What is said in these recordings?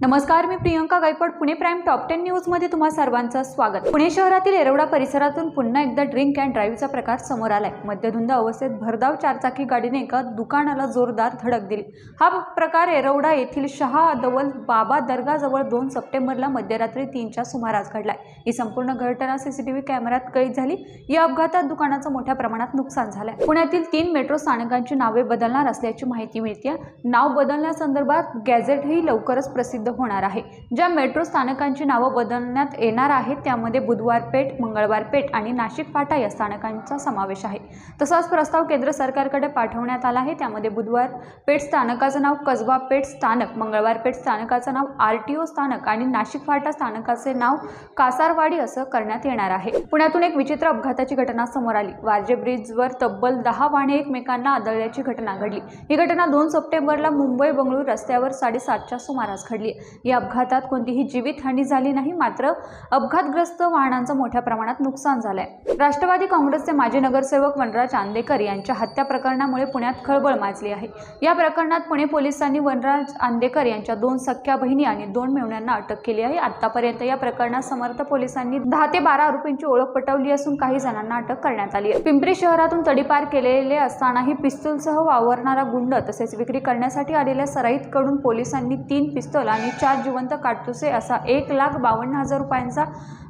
नमस्कार मी Priyanka Gaikwad Pune prime top ten न्यूजमध्ये तुम्हा सर्वांचं स्वागत. पुणे शहरातील येरवडा परिसरातून पुन्हा एकदा ड्रिंक अँड ड्राईव्हचा प्रकार समोर आलाय. मद्यधुंद अवस्थेत भरधाव चारचाकी गाडीने एका दुकानाला जोरदार धडक दिली. हा प्रकार येरवडा येथील शहा अदवल बाबा दर्गाजवळ दोन सप्टेंबरला मध्यरात्री तीनच्या सुमारास घडलाय. ही संपूर्ण घटना सीसीटीव्ही कॅमेऱ्यात कैद झाली. या अपघातात दुकानाचं मोठ्या प्रमाणात नुकसान झालंय. पुण्यातील तीन मेट्रो स्थानकांची नावे बदलणार असल्याची माहिती मिळते नाव बदलण्यासंदर्भात गॅझेटही लवकरच प्रसिद्ध होणार आहे. ज्या मेट्रो स्थानकांची नावं बदलण्यात येणार आहेत त्यामध्ये बुधवार पेठ मंगळवार पेठ आणि नाशिक फाटा या स्थानकांचा समावेश आहे. तसाच प्रस्ताव केंद्र सरकारकडे पाठवण्यात आला आहे. त्यामध्ये बुधवार पेठ स्थानकाचं नाव कसबा पेठ स्थानक मंगळवार पेठ स्थानकाचं नाव आर टी ओ स्थानक आणि नाशिक फाटा स्थानकाचे नाव कासारवाडी असं करण्यात येणार आहे. पुण्यातून एक विचित्र अपघाताची घटना समोर आली. वारजे ब्रिजवर तब्बल दहा वाहने एकमेकांना आदळल्याची घटना घडली. ही घटना दोन सप्टेंबरला मुंबई बंगळूर रस्त्यावर साडेसातच्या सुमारास घडली. या अपघातात कोणतीही जीवितहानी झाली नाही मात्र अपघातग्रस्त वाहनांचं मोठ्या प्रमाणात नुकसान झालंय. राष्ट्रवादी काँग्रेसचे माजी नगरसेवक वनराज आंदेकर यांच्या हत्या प्रकरणामुळे पुण्यात खळबळ माजली आहे. या प्रकरणात पुणे पोलिसांनी वनराज आंदेकर यांच्या दोन सख्या बहिणी आणि दोन मेवण्यांना अटक केली आहे. आतापर्यंत या प्रकरणात समर्थ पोलिसांनी दहा ते बारा आरोपींची ओळख पटवली असून काही जणांना अटक करण्यात आली आहे. पिंपरी शहरातून तडीपार केलेले असतानाही पिस्तूलसह वावरणारा गुंड तसेच विक्री करण्यासाठी आलेल्या सराईतकडून पोलिसांनी तीन पिस्तूल आणि चार जिवंत काटतुसे असा एक लाख बावन्न हजार रुपयांचा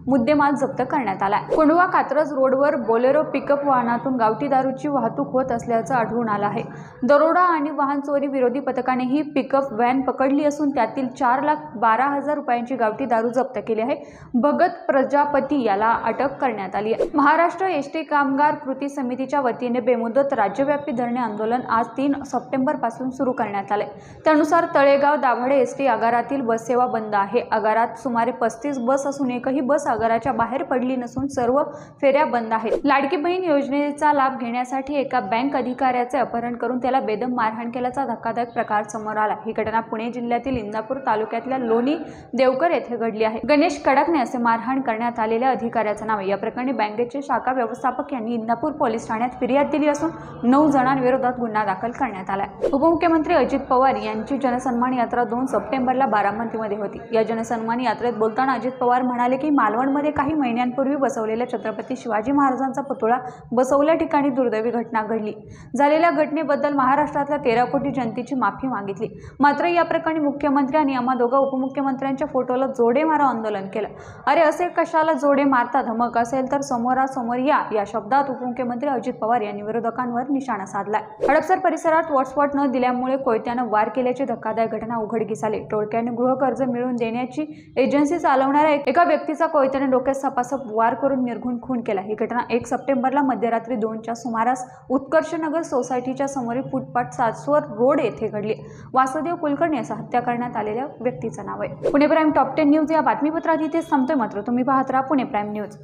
मुद्देमाल जप्त करण्यात आला कुंडवा कात्रज रोडवर बोलेरो पिकअप वाहनातून गावठी दारूची वाहतूक होत असल्याचं आढळून आलं आहे. दरोडा आणि वाहन चोरी विरोधी पथकाने ही पिकअप व्हॅन पकडली असून त्यातील चार लाख बारा हजार रुपयांची गावठी दारू जप्त केली आहे. भगत प्रजापती याला अटक करण्यात आली आहे. महाराष्ट्र एसटी कामगार कृती समितीच्या वतीने बेमुदत राज्यव्यापी धरणे आंदोलन आज तीन सप्टेंबरपासून सुरू करण्यात आले त्यानुसार तळेगाव दाभाडे एस टी आगारातील बससेवा बंद आहे. आगारात सुमारे पस्तीस बस असून एकही बस आगाराच्या बाहेर पडली नसून सर्व फेऱ्या बंद आहेत. लाडकी बहीण योजनेचा लाभ घेण्यासाठी एका बँक अधिकाऱ्याचे अपहरण करून त्याला बेदम मारहाण केल्याचा धक्कादायक प्रकार समोर आला. ही घटना पुणे जिल्ह्यातील इंदापूर तालुक्यातल्या लोणी देवकर येथे घडली आहे. गणेश कडकने असे मारहाण करण्यात आलेल्या अधिकाऱ्याचं नाव आहे. या प्रकरणी बँकेचे शाखा व्यवस्थापक यांनी इंदापूर पोलीस ठाण्यात फिर्याद दिली असून नऊ जणांविरोधात गुन्हा दाखल करण्यात आला उपमुख्यमंत्री अजित पवार यांची जनसन्मान यात्रा दोन सप्टेंबरला बारामतीमध्ये होती. या जनसन्मान यात्रेत बोलताना अजित पवार म्हणाले की मालवणमध्ये काही महिन्यांपूर्वी बसवलेल्या छत्रपती शिवाजी महाराजांचा पुतळा बसवल्या ठिकाणी दुर्दैवी घटना घडली. झालेल्या घटनेबद्दल महाराष्ट्रातल्या तेरा कोटी जनतेची माफी मागितली. मात्र या प्रकरणी मुख्यमंत्री आणि आम्हा दोघा उपमुख्यमंत्र्यांच्या फोटोला जोडे मारा आंदोलन केलं. अरे असे कशाला जोडे मारता धमक असेल तर समोरासमोर या या शब्दात उपमुख्यमंत्री अजित पवार यांनी विरोधकांवर निशाणा साधलाय. हडपसर परिसरात वॉटस्पॉट न दिल्यामुळे कोयत्यानं वार केल्याची धक्कादायक घटना उघडकीस आली. टोळक्याने गृहकर्ज मिळवून देण्याची एजन्सी चालवणाऱ्या एका व्यक्तीचा कोयत्याने डोक्यात सपासप वार करून निर्घुण खून केला. ही घटना एक सप्टेंबरला मध्यरात्री दोनच्या सुमारास उत्कर्षनगर सोसायटीच्या समोरील फुटपाथ सासवर रोड येथे घडली. वासुदेव कुलकर्णी असं हत्या करण्यात आलेल्या व्यक्तीचं नाव आहे. Pune prime top ten news या बातमीपत्रात इथे संपतोय मात्र. तुम्ही पाहत राहा पुणे प्राईम न्यूज.